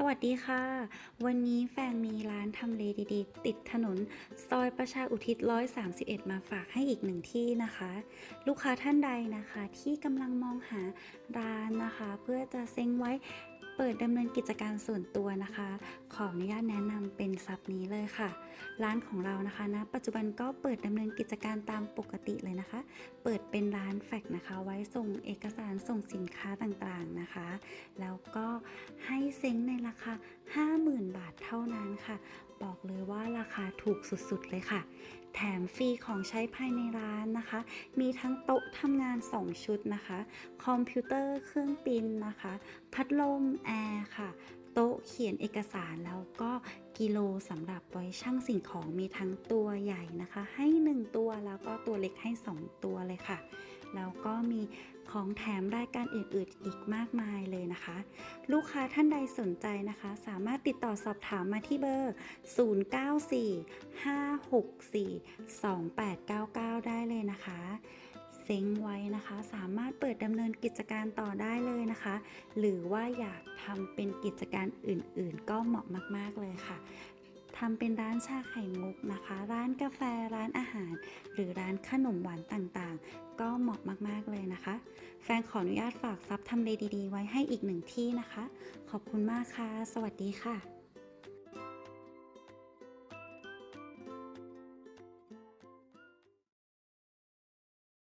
สวัสดีค่ะ วันนี้แฟนมีร้านทำเลดีๆ ติดถนน ซอยประชาอุทิศ 131 มาฝากให้อีกหนึ่งที่นะคะ ลูกค้าท่านใดนะคะที่กำลังมองหาร้านนะคะ เพื่อจะเซ้งไว้ เปิดดำเนินกิจการส่วนตัวนะคะ ขออนุญาตแนะนำเป็นซับนี้เลยค่ะ ร้านของเรานะคะณปัจจุบันก็เปิดดำเนินกิจการตามปกติเลยนะคะ เปิดเป็นร้านแฟกนะคะ ไว้ส่งเอกสารส่งสินค้าต่างๆนะคะ แล้วก็ให้เซ้งในราคา 50,000 บาทเท่านั้นค่ะ บอกเลยว่ารา คาถูกสุดๆเลยค่ะ แถมฟรีของใช้ภายในร้านนะคะ มีทั้งโต๊ะทำงาน 2 ชุดนะคะ คอมพิวเตอร์เครื่องปริ้นนะคะ พัดลมแอร์ค่ะ โต๊ะเขียนเอกสารแล้วก็กิโลสำหรับไว้ช่างสิ่งของมีทั้งตัวใหญ่นะคะ ให้ 1 ตัวแล้วก็ตัวเล็กให้ 2 ตัวเลยค่ะ แล้วก็มีของแถมรายการอื่นๆอีกมากมายเลยนะคะ ลูกค้าท่านใดสนใจนะคะ สามารถติดต่อสอบถามมาที่เบอร์ 0945642899 ได้เลยนะคะเซ็งไว้นะคะ สามารถเปิดดำเนินกิจการต่อได้เลยนะคะ หรือว่าอยากทำเป็นกิจการอื่นๆ ก็เหมาะมากๆเลยค่ะทำเป็นร้านชาไข่มุกนะคะ ร้านกาแฟร้านอาหาร หรือร้านขนมหวานต่างๆ ก็เหมาะมากๆเลยนะคะ แฟนขออนุญาตฝากซับทำเลดีๆ ไว้ให้อีกหนึ่งที่นะคะ ขอบคุณมากค่ะ สวัสดีค่ะ